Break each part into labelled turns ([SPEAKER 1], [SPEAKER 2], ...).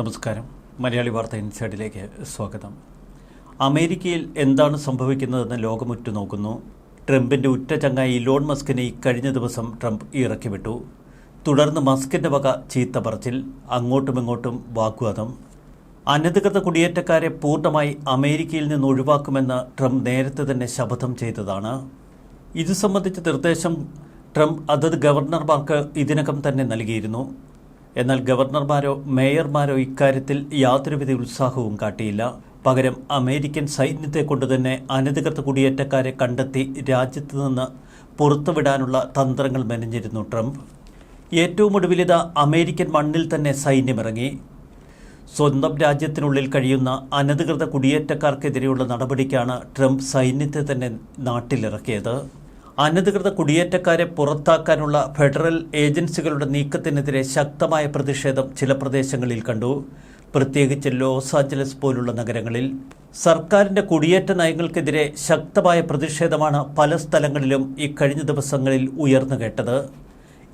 [SPEAKER 1] നമസ്കാരം. മലയാളി വാർത്ത ഇൻസൈഡിലേക്ക് സ്വാഗതം. അമേരിക്കയിൽ എന്താണ് സംഭവിക്കുന്നതെന്ന് ലോകം ഉറ്റുനോക്കുന്നു ട്രംപിന്റെ ഉറ്റ ചങ്ങായി ഇലോൺ മസ്കിനെ കഴിഞ്ഞ ദിവസം ട്രംപ് ഇറക്കിവിട്ടു. തുടർന്ന് മസ്കിന്റെ വക ചീത്ത പറച്ചിൽ അങ്ങോട്ടും ഇങ്ങോട്ടും വാഗ്വാദം. അനധികൃത കുടിയേറ്റക്കാരെ പൂർണമായി അമേരിക്കയിൽ നിന്ന് ഒഴിവാക്കുമെന്ന് ട്രംപ് നേരത്തെ തന്നെ ശപഥം ചെയ്തതാണ്. ഇത് സംബന്ധിച്ച നിർദ്ദേശം ട്രംപ് അതത് ഗവർണർമാർക്ക് ഇതിനകം തന്നെ നൽകിയിരുന്നു. എന്നാൽ ഗവർണർമാരോ മേയർമാരോ ഇക്കാര്യത്തിൽ യാതൊരുവിധ ഉത്സാഹവും കാട്ടിയില്ല. പകരം അമേരിക്കൻ സൈന്യത്തെ കൊണ്ടുതന്നെ അനധികൃത കുടിയേറ്റക്കാരെ കണ്ടെത്തി രാജ്യത്ത് നിന്ന് പുറത്തുവിടാനുള്ള തന്ത്രങ്ങൾ മെനഞ്ഞിരുന്നു ട്രംപ്. ഏറ്റവും ഒടുവിലിത അമേരിക്കൻ മണ്ണിൽ തന്നെ സൈന്യമിറങ്ങി. സ്വന്തം രാജ്യത്തിനുള്ളിൽ കഴിയുന്ന അനധികൃത കുടിയേറ്റക്കാർക്കെതിരെയുള്ള നടപടിക്കാണ് ട്രംപ് സൈന്യത്തെ തന്നെ നാട്ടിലിറക്കിയത്. അനധികൃത കുടിയേറ്റക്കാരെ പുറത്താക്കാനുള്ള ഫെഡറൽ ഏജൻസികളുടെ നീക്കത്തിനെതിരെ ശക്തമായ പ്രതിഷേധം ചില പ്രദേശങ്ങളിൽ കണ്ടു. പ്രത്യേകിച്ച് ലോസ് ആഞ്ചലസ് പോലുള്ള നഗരങ്ങളിൽ. സർക്കാരിന്റെ കുടിയേറ്റ നയങ്ങൾക്കെതിരെ ശക്തമായ പ്രതിഷേധമാണ് പല സ്ഥലങ്ങളിലും ഇക്കഴിഞ്ഞ ദിവസങ്ങളിൽ ഉയർന്നു കേട്ടത്.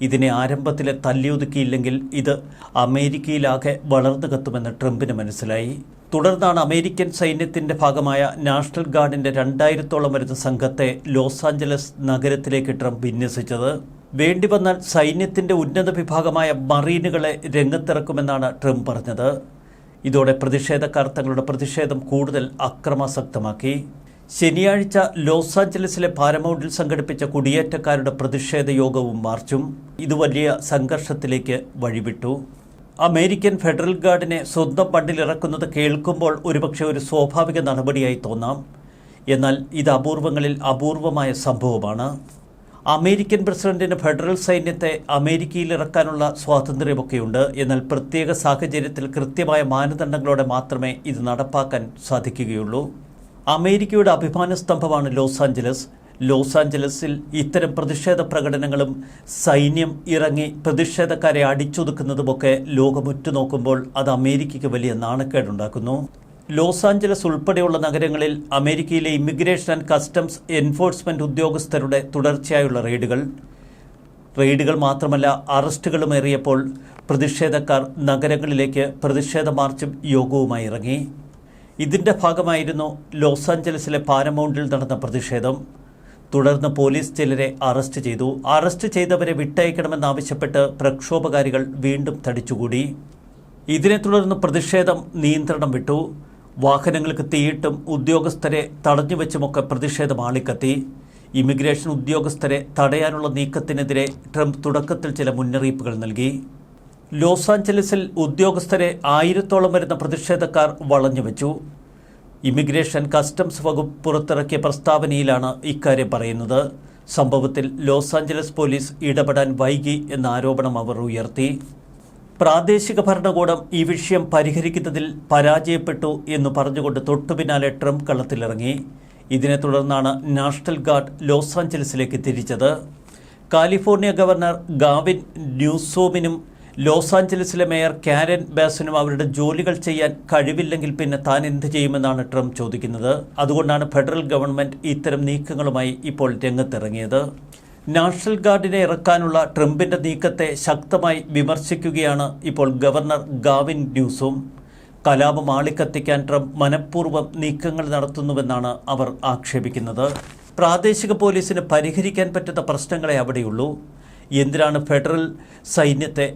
[SPEAKER 1] ഇതിനെ ആരംഭത്തിലെ തല്ലിയൊതുക്കിയില്ലെങ്കിൽ ഇത് അമേരിക്കയിലാകെ വളർന്നു കത്തുമെന്ന് ട്രംപിന് മനസ്സിലായി. തുടർന്നാണ് അമേരിക്കൻ സൈന്യത്തിന്റെ ഭാഗമായ നാഷണൽ ഗാർഡിന്റെ രണ്ടായിരത്തോളം വരുന്ന സംഘത്തെ ലോസ് ആഞ്ചലസ് നഗരത്തിലേക്ക് ട്രംപ് വിന്യസിച്ചത്. വേണ്ടി വന്നാൽ സൈന്യത്തിന്റെ ഉന്നത വിഭാഗമായ മറീനുകളെ രംഗത്തിറക്കുമെന്നാണ് ട്രംപ് പറഞ്ഞത്. ഇതോടെ പ്രതിഷേധക്കാർ തങ്ങളുടെ പ്രതിഷേധം കൂടുതൽ അക്രമാസക്തമാക്കി. ശനിയാഴ്ച ലോസ് ആഞ്ചലസിലെ പാരമൗണ്ടിൽ സംഘടിപ്പിച്ച കുടിയേറ്റക്കാരുടെ പ്രതിഷേധ യോഗവും മാർച്ചും. ഇത് വലിയ സംഘർഷത്തിലേക്ക് വഴിവിട്ടു. അമേരിക്കൻ ഫെഡറൽ ഗാർഡിനെ സ്വന്തം മണ്ണിലിറക്കുന്നത് കേൾക്കുമ്പോൾ ഒരുപക്ഷെ ഒരു സ്വാഭാവിക നടപടിയായി തോന്നാം. എന്നാൽ ഇത് അപൂർവങ്ങളിൽ അപൂർവമായ സംഭവമാണ്. അമേരിക്കൻ പ്രസിഡന്റിന് ഫെഡറൽ സൈന്യത്തെ അമേരിക്കയിൽ ഇറക്കാനുള്ള സ്വാതന്ത്ര്യമൊക്കെയുണ്ട്. എന്നാൽ പ്രത്യേക സാഹചര്യത്തിൽ കൃത്യമായ മാനദണ്ഡങ്ങളോടെ മാത്രമേ ഇത് നടപ്പാക്കാൻ സാധിക്കുകയുള്ളൂ. അമേരിക്കയുടെ അഭിമാന സ്തംഭമാണ് ലോസ് ആഞ്ചലസ്. ലോസ് ആഞ്ചലസിൽ ഇത്തരം പ്രതിഷേധ പ്രകടനങ്ങളും സൈന്യം ഇറങ്ങി പ്രതിഷേധക്കാരെ അടിച്ചൊതുക്കുന്നതുമൊക്കെ ലോകമുറ്റുനോക്കുമ്പോൾ അത് അമേരിക്കയ്ക്ക് വലിയ നാണക്കേടുണ്ടാക്കുന്നു. ലോസ് ആഞ്ചലസ് ഉൾപ്പെടെയുള്ള നഗരങ്ങളിൽ അമേരിക്കയിലെ ഇമിഗ്രേഷൻ ആൻഡ് കസ്റ്റംസ് എൻഫോഴ്സ്മെന്റ് ഉദ്യോഗസ്ഥരുടെ തുടർച്ചയായുള്ള റെയ്ഡുകൾ. റെയ്ഡുകൾ മാത്രമല്ല അറസ്റ്റുകളും ഏറിയപ്പോൾ പ്രതിഷേധക്കാർ നഗരങ്ങളിലേക്ക് പ്രതിഷേധ മാർച്ചും യോഗവുമായി ഇറങ്ങി. ഇതിന്റെ ഭാഗമായിരുന്നു ലോസ് ആഞ്ചലസിലെ പാരമൗണ്ടിൽ നടന്ന പ്രതിഷേധം. തുടർന്ന് പോലീസ് ചിലരെ അറസ്റ്റ് ചെയ്തു. അറസ്റ്റ് ചെയ്തവരെ വിട്ടയക്കണമെന്നാവശ്യപ്പെട്ട് പ്രക്ഷോഭകാരികൾ വീണ്ടും തടിച്ചുകൂടി. ഇതിനെ തുടർന്ന് പ്രതിഷേധം നിയന്ത്രണം വിട്ടു. വാഹനങ്ങൾക്ക് തീയിട്ടും ഉദ്യോഗസ്ഥരെ തടഞ്ഞുവെച്ചുമൊക്കെ പ്രതിഷേധം ആളിക്കത്തി. ഇമിഗ്രേഷൻ ഉദ്യോഗസ്ഥരെ തടയാനുള്ള നീക്കത്തിനെതിരെ ട്രംപ് തുടക്കത്തിൽ ചില മുന്നറിയിപ്പുകൾ നൽകി. ലോസ് ആഞ്ചലസിൽ ഉദ്യോഗസ്ഥരെ ആയിരത്തോളം വരുന്ന പ്രതിഷേധക്കാർ വളഞ്ഞുവെച്ചു. ഇമിഗ്രേഷൻ കസ്റ്റംസ് വകുപ്പ് പുറത്തിറക്കിയ പ്രസ്താവനയിലാണ് ഇക്കാര്യം പറയുന്നത്. സംഭവത്തിൽ ലോസ് ആഞ്ചലസ് പോലീസ് ഇടപെടാൻ വൈകി എന്ന ആരോപണം അവർ ഉയർത്തി. പ്രാദേശിക ഭരണകൂടം ഈ വിഷയം പരിഹരിക്കുന്നതിൽ പരാജയപ്പെട്ടു എന്ന് പറഞ്ഞുകൊണ്ട് തൊട്ടുപിന്നാലെ ട്രംപ് കളത്തിലിറങ്ങി ഇതിനെ തുടർന്നാണ് നാഷണൽ ഗാർഡ് ലോസ് ആഞ്ചലസിലേക്ക് തിരിച്ചത്. കാലിഫോർണിയ ഗവർണർ ഗാവിൻ ന്യൂസോമിനും ലോസ് ആഞ്ചലസിലെ മേയർ കാരൻ ബാസനും അവരുടെ ജോലികൾ ചെയ്യാൻ കഴിവില്ലെങ്കിൽ പിന്നെ താൻ എന്ത് ചെയ്യുമെന്നാണ് ട്രംപ് ചോദിക്കുന്നത്. അതുകൊണ്ടാണ് ഫെഡറൽ ഗവൺമെന്റ് ഇത്തരം നീക്കങ്ങളുമായി ഇപ്പോൾ രംഗത്തിറങ്ങിയത്. നാഷണൽ ഗാർഡിനെ ഇറക്കാനുള്ള ട്രംപിന്റെ നീക്കത്തെ ശക്തമായി വിമർശിക്കുകയാണ് ഇപ്പോൾ ഗവർണർ ഗാവിൻ ന്യൂസും. കലാപം ആളിക്കത്തിക്കാൻ ട്രംപ് മനഃപൂർവം നീക്കങ്ങൾ നടത്തുന്നുവെന്നാണ് അവർ ആക്ഷേപിക്കുന്നത്. പ്രാദേശിക പോലീസിന് പരിഹരിക്കാൻ പറ്റുന്ന പ്രശ്നങ്ങളെ അവിടെയുള്ളൂ. എന്തിനാണ് ഫെഡറൽ സൈന്യത്തെ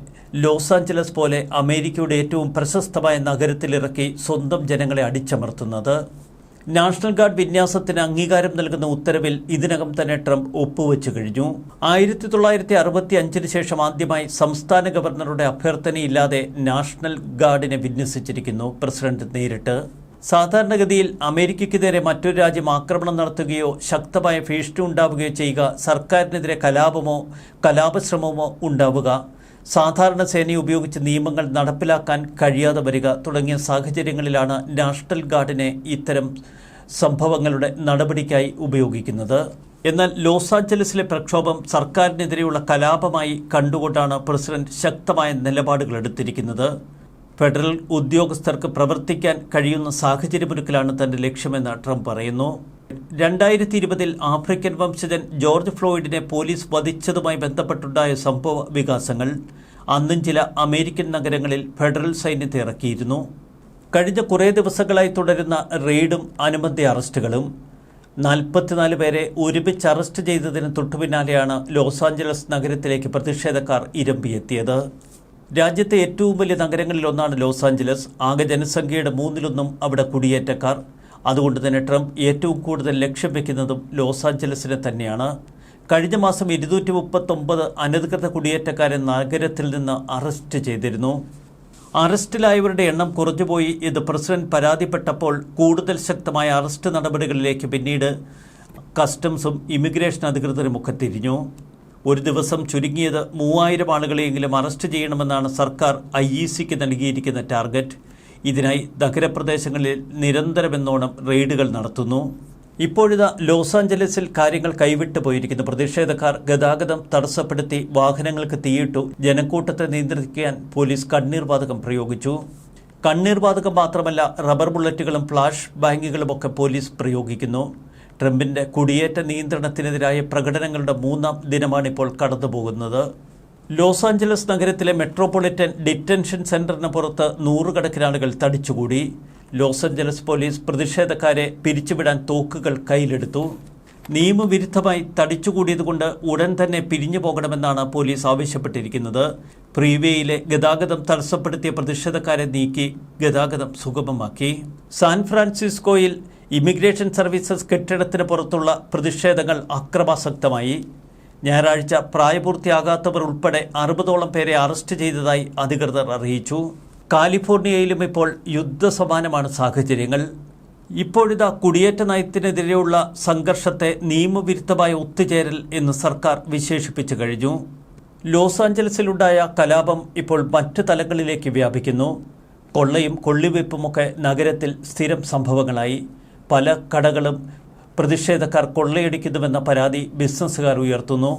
[SPEAKER 1] ലോസ് ആഞ്ചലസ് പോലെ അമേരിക്കയുടെ ഏറ്റവും പ്രശസ്തമായ നഗരത്തിലിറക്കി സ്വന്തം ജനങ്ങളെ അടിച്ചമർത്തുന്നത്. നാഷണൽ ഗാർഡ് വിന്യാസത്തിന് അംഗീകാരം നൽകുന്ന ഉത്തരവിൽ ഇതിനകം തന്നെ ട്രംപ് ഒപ്പുവെച്ചു കഴിഞ്ഞു. ആയിരത്തി തൊള്ളായിരത്തി അറുപത്തി അഞ്ചിന് ശേഷം ആദ്യമായി സംസ്ഥാന ഗവർണറുടെ അഭ്യർത്ഥനയില്ലാതെ നാഷണൽ ഗാർഡിനെ വിന്യസിച്ചിരിക്കുന്നു പ്രസിഡന്റ് നേരിട്ട്. സാധാരണഗതിയിൽ അമേരിക്കയ്ക്കെതിരെ മറ്റൊരു രാജ്യം ആക്രമണം നടത്തുകയോ ശക്തമായ ഭീഷണി ഉണ്ടാവുകയോ ചെയ്യുക സർക്കാരിനെതിരെ കലാപമോ കലാപശ്രമമോ ഉണ്ടാവുക. സാധാരണ സേനയെ ഉപയോഗിച്ച് നിയമങ്ങൾ നടപ്പിലാക്കാൻ കഴിയാതെ വരിക തുടങ്ങിയ സാഹചര്യങ്ങളിലാണ് നാഷണൽ ഗാർഡിനെ ഇത്തരം സംഭവങ്ങളുടെ നടപടിക്കായി ഉപയോഗിക്കുന്നത്. എന്നാൽ ലോസ് ആഞ്ചലസിലെ പ്രക്ഷോഭം സർക്കാരിനെതിരെയുള്ള കലാപമായി കണ്ടുകൊണ്ടാണ് പ്രസിഡന്റ് ശക്തമായ നിലപാടുകൾ എടുത്തിരിക്കുന്നത്. ഫെഡറൽ ഉദ്യോഗസ്ഥർക്ക് പ്രവർത്തിക്കാൻ കഴിയുന്ന സാഹചര്യമൊരുക്കലാണ് തന്റെ ലക്ഷ്യമെന്ന് ട്രംപ് പറയുന്നു. രണ്ടായിരത്തി ഇരുപതിൽ ആഫ്രിക്കൻ വംശജൻ ജോർജ് ഫ്ലോയിഡിനെ പോലീസ് വധിച്ചതുമായി ബന്ധപ്പെട്ടുണ്ടായ സംഭവ വികാസങ്ങൾ അന്നും ചില അമേരിക്കൻ നഗരങ്ങളിൽ ഫെഡറൽ സൈന്യത്തെ ഇറക്കിയിരുന്നു. കഴിഞ്ഞ കുറേ ദിവസങ്ങളായി തുടരുന്ന റെയ്ഡും അനുബന്ധ അറസ്റ്റുകളും നാൽപ്പത്തിനാല് പേരെ ഒരുമിച്ച് അറസ്റ്റ് ചെയ്തതിന് തൊട്ടുപിന്നാലെയാണ് ലോസ് ആഞ്ചലസ് നഗരത്തിലേക്ക് പ്രതിഷേധക്കാർ ഇരമ്പിയെത്തിയത്. രാജ്യത്തെ ഏറ്റവും വലിയ നഗരങ്ങളിലൊന്നാണ് ലോസ് ആഞ്ചലസ്. ആകെ ജനസംഖ്യയുടെ മൂന്നിലൊന്നും അവിടെ കുടിയേറ്റക്കാർ. അതുകൊണ്ട് തന്നെ ട്രംപ് ഏറ്റവും കൂടുതൽ ലക്ഷ്യം വെക്കുന്നതും ലോസ് ആഞ്ചലസിനെ തന്നെയാണ്. കഴിഞ്ഞ മാസം ഇരുന്നൂറ്റി മുപ്പത്തൊമ്പത് അനധികൃത കുടിയേറ്റക്കാരെ നഗരത്തിൽ നിന്ന് അറസ്റ്റ് ചെയ്തിരുന്നു. അറസ്റ്റിലായവരുടെ എണ്ണം കുറഞ്ഞുപോയി. ഇത് പ്രസിഡന്റ് പരാതിപ്പെട്ടപ്പോൾ കൂടുതൽ ശക്തമായ അറസ്റ്റ് നടപടികളിലേക്ക് പിന്നീട് കസ്റ്റംസും ഇമിഗ്രേഷൻ അധികൃതരും ഒക്കെ തിരിഞ്ഞു. ഒരു ദിവസം ചുരുങ്ങിയത് മൂവായിരം ആളുകളെയെങ്കിലും അറസ്റ്റ് ചെയ്യണമെന്നാണ് സർക്കാർ ഐ ഇ സിക്ക് നൽകിയിരിക്കുന്ന ടാർഗറ്റ്. ഇതിനായി നഗരപ്രദേശങ്ങളിൽ നിരന്തരമെന്നോണം റെയ്ഡുകൾ നടത്തുന്നു. ഇപ്പോഴിതാ ലോസ് ആഞ്ചലസിൽ കാര്യങ്ങൾ കൈവിട്ടു പോയിരിക്കുന്നു. പ്രതിഷേധക്കാർ ഗതാഗതം തടസ്സപ്പെടുത്തി വാഹനങ്ങൾക്ക് തീയിട്ടു ജനക്കൂട്ടത്തെ നിയന്ത്രിക്കാൻ പോലീസ് കണ്ണീർവാതകം പ്രയോഗിച്ചു. കണ്ണീർവാതകം മാത്രമല്ല റബ്ബർ ബുള്ളറ്റുകളും ഫ്ലാഷ് ബാങ്കുകളുമൊക്കെ പോലീസ് പ്രയോഗിക്കുന്നു. ട്രംപിന്റെ കുടിയേറ്റ നിയന്ത്രണത്തിനെതിരായ പ്രകടനങ്ങളുടെ മൂന്നാം ദിനമാണിപ്പോൾ കടന്നുപോകുന്നത്. ലോസ് ആഞ്ചലസ് നഗരത്തിലെ മെട്രോപൊളിറ്റൻ ഡിറ്റൻഷൻ സെന്ററിന് പുറത്ത് നൂറുകണക്കിന് ആളുകൾ തടിച്ചുകൂടി. ലോസ് ആഞ്ചലസ് പോലീസ് പ്രതിഷേധക്കാരെ പിരിച്ചുവിടാൻ തോക്കുകൾ കയ്യിലെടുത്തു. നിയമവിരുദ്ധമായി തടിച്ചുകൂടിയതുകൊണ്ട് ഉടൻ തന്നെ പിരിഞ്ഞു പോകണമെന്നാണ് പോലീസ് ആവശ്യപ്പെട്ടിരിക്കുന്നത്. പ്രീവേയിലെ ഗതാഗതം തടസ്സപ്പെടുത്തിയ പ്രതിഷേധക്കാരെ നീക്കി ഗതാഗതം സുഗമമാക്കി. സാൻ ഫ്രാൻസിസ്കോയിൽ ഇമിഗ്രേഷൻ സർവീസസ് കെട്ടിടത്തിന് പുറത്തുള്ള പ്രതിഷേധങ്ങൾ അക്രമാസക്തമായി. ഞായറാഴ്ച പ്രായപൂർത്തിയാകാത്തവർ ഉൾപ്പെടെ അറുപതോളം പേരെ അറസ്റ്റ് ചെയ്തതായി അധികൃതർ അറിയിച്ചു. കാലിഫോർണിയയിലും ഇപ്പോൾ യുദ്ധസമാനമാണ് സാഹചര്യങ്ങൾ. ഇപ്പോഴിതാ കുടിയേറ്റ നയത്തിനെതിരെയുള്ള സംഘർഷത്തെ നിയമവിരുദ്ധമായ ഒത്തുചേരൽ എന്ന് സർക്കാർ വിശേഷിപ്പിച്ചു കഴിഞ്ഞു. ലോസ് ആഞ്ചലസിലുണ്ടായ കലാപം ഇപ്പോൾ മറ്റ് തലങ്ങളിലേക്ക് വ്യാപിക്കുന്നു. കൊള്ളയും കൊള്ളിവെപ്പുമൊക്കെ നഗരത്തിൽ സ്ഥിരം സംഭവങ്ങളായി. പല കടകളും പ്രതിഷേധക്കാർ കൊള്ളയടിക്കുന്നുവെന്ന പരാതി ബിസിനസ്സുകാർ ഉയർത്തുന്നു.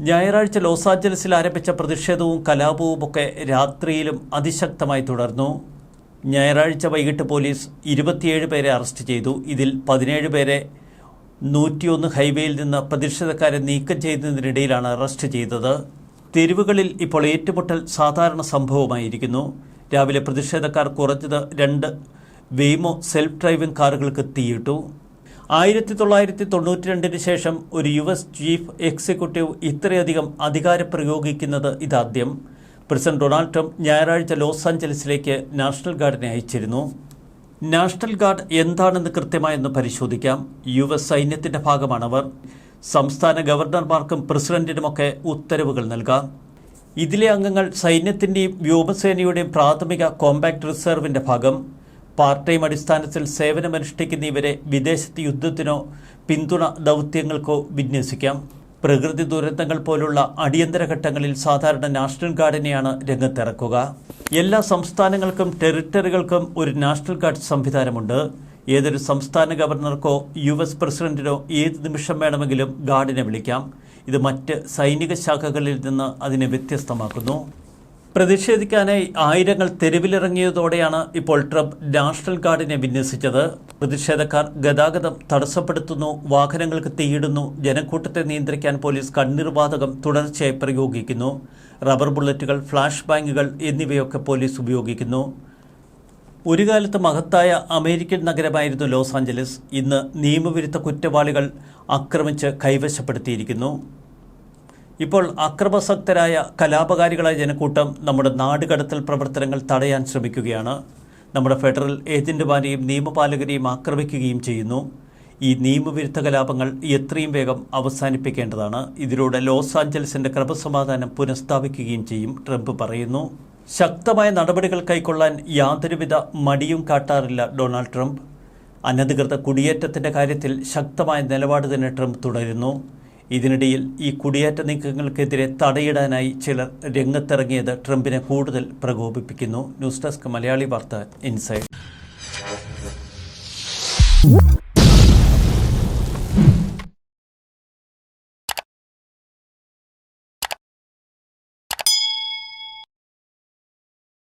[SPEAKER 1] ഞായറാഴ്ച ലോസ് ആഞ്ചലസിൽ ആരംഭിച്ച പ്രതിഷേധവും കലാപവുമൊക്കെ രാത്രിയിലും അതിശക്തമായി തുടർന്നു. ഞായറാഴ്ച വൈകിട്ട് പോലീസ് ഇരുപത്തിയേഴ് പേരെ അറസ്റ്റ് ചെയ്തു. ഇതിൽ പതിനേഴ് പേരെ നൂറ്റിയൊന്ന് ഹൈവേയിൽ നിന്ന് പ്രതിഷേധക്കാരെ നീക്കം ചെയ്യുന്നതിനിടയിലാണ് അറസ്റ്റ് ചെയ്തത്. തെരുവുകളിൽ ഇപ്പോൾ ഏറ്റുമുട്ടൽ സാധാരണ സംഭവമായിരിക്കുന്നു. രാവിലെ പ്രതിഷേധക്കാർ കുറഞ്ഞത് രണ്ട് വെയ്മോ സെൽഫ് ഡ്രൈവിംഗ് കാറുകൾക്ക് തീയിട്ടു. ആയിരത്തി തൊള്ളായിരത്തി തൊണ്ണൂറ്റി രണ്ടിന് ശേഷം ഒരു യു എസ് ചീഫ് എക്സിക്യൂട്ടീവ് ഇത്രയധികം അധികാരം പ്രയോഗിക്കുന്നത് ഇതാദ്യം. പ്രസിഡന്റ് ഡൊണാൾഡ് ട്രംപ് ഞായറാഴ്ച ലോസ് ആഞ്ചലസിലേക്ക് നാഷണൽ ഗാർഡിനെ അയച്ചിരുന്നു. നാഷണൽ ഗാർഡ് എന്താണെന്ന് കൃത്യമായൊന്ന് പരിശോധിക്കാം. യു എസ് സൈന്യത്തിന്റെ ഭാഗമാണവർ. സംസ്ഥാന ഗവർണർമാർക്കും പ്രസിഡന്റിനുമൊക്കെ ഉത്തരവുകൾ നൽകാം. ഇതിലെ അംഗങ്ങൾ സൈന്യത്തിന്റെയും വ്യോമസേനയുടെയും പ്രാഥമിക കോമ്പാക്ട് റിസർവിന്റെ ഭാഗം. പാർട്ട് ടൈം അടിസ്ഥാനത്തിൽ സേവനമനുഷ്ഠിക്കുന്ന ഇവരെ വിദേശത്ത് യുദ്ധത്തിനോ പിന്തുണ ദൗത്യങ്ങൾക്കോ വിന്യസിക്കാം. പ്രകൃതി ദുരന്തങ്ങൾ പോലുള്ള അടിയന്തര ഘട്ടങ്ങളിൽ സാധാരണ നാഷണൽ ഗാർഡിനെയാണ് രംഗത്തിറക്കുക. എല്ലാ സംസ്ഥാനങ്ങൾക്കും ടെറിട്ടറികൾക്കും ഒരു നാഷണൽ ഗാർഡ് സംവിധാനമുണ്ട്. ഏതൊരു സംസ്ഥാന ഗവർണർക്കോ യു എസ് പ്രസിഡന്റിനോ ഏത് നിമിഷം വേണമെങ്കിലും ഗാർഡിനെ വിളിക്കാം. ഇത് മറ്റ് സൈനിക ശാഖകളിൽ നിന്ന് അതിനെ വ്യത്യസ്തമാക്കുന്നു. പ്രതിഷേധിക്കാനായി ആയിരങ്ങൾ തെരുവിലിറങ്ങിയതോടെയാണ് ഇപ്പോൾ ട്രംപ് നാഷണൽ ഗാർഡിനെ വിന്യസിച്ചത്. പ്രതിഷേധക്കാർ ഗതാഗതം തടസ്സപ്പെടുത്തുന്നു വാഹനങ്ങൾക്ക് തീയിടുന്നു ജനക്കൂട്ടത്തെ നിയന്ത്രിക്കാൻ പോലീസ് കണ്ണീർവാതകം തുടർച്ചയായി പ്രയോഗിക്കുന്നു. റബ്ബർ ബുള്ളറ്റുകൾ ഫ്ലാഷ് ബാങ്കുകൾ എന്നിവയൊക്കെ പോലീസ് ഉപയോഗിക്കുന്നു. ഒരു കാലത്ത് മഹത്തായ അമേരിക്കൻ നഗരമായിരുന്നു ലോസ് ആഞ്ചലസ്. ഇന്ന് നിയമവിരുദ്ധ കുറ്റവാളികൾ ആക്രമിച്ച് കൈവശപ്പെടുത്തിയിരിക്കുന്നു. ഇപ്പോൾ അക്രമസക്തരായ കലാപകാരികളായ ജനക്കൂട്ടം നമ്മുടെ നാടുകടത്തൽ പ്രവർത്തനങ്ങൾ തടയാൻ ശ്രമിക്കുകയാണ്. നമ്മുടെ ഫെഡറൽ ഏജന്റുമാരെയും നിയമപാലകരെയും ആക്രമിക്കുകയും ചെയ്യുന്നു. ഈ നിയമവിരുദ്ധ കലാപങ്ങൾ എത്രയും വേഗം അവസാനിപ്പിക്കേണ്ടതാണ്. ഇതിലൂടെ ലോസ് ആഞ്ചലസിന്റെ ക്രമസമാധാനം പുനഃസ്ഥാപിക്കുകയും ചെയ്യും ട്രംപ് പറയുന്നു. ശക്തമായ നടപടികൾ കൈക്കൊള്ളാൻ യാതൊരുവിധ മടിയും കാട്ടാറില്ല ഡൊണാൾഡ് ട്രംപ്. അനധികൃത കുടിയേറ്റത്തിന്റെ കാര്യത്തിൽ ശക്തമായ നിലപാട് തന്നെ ട്രംപ് തുടരുന്നു. ഇതിനിടയിൽ ഈ കുടിയേറ്റ നീക്കങ്ങൾക്കെതിരെ തടയിടാനായി ചിലർ രംഗത്തിറങ്ങിയത് ട്രംപിനെ കൂടുതൽ പ്രകോപിപ്പിക്കുന്നു. ന്യൂസ് ഡെസ്ക് മലയാളി വാർത്ത ഇൻസൈഡ്.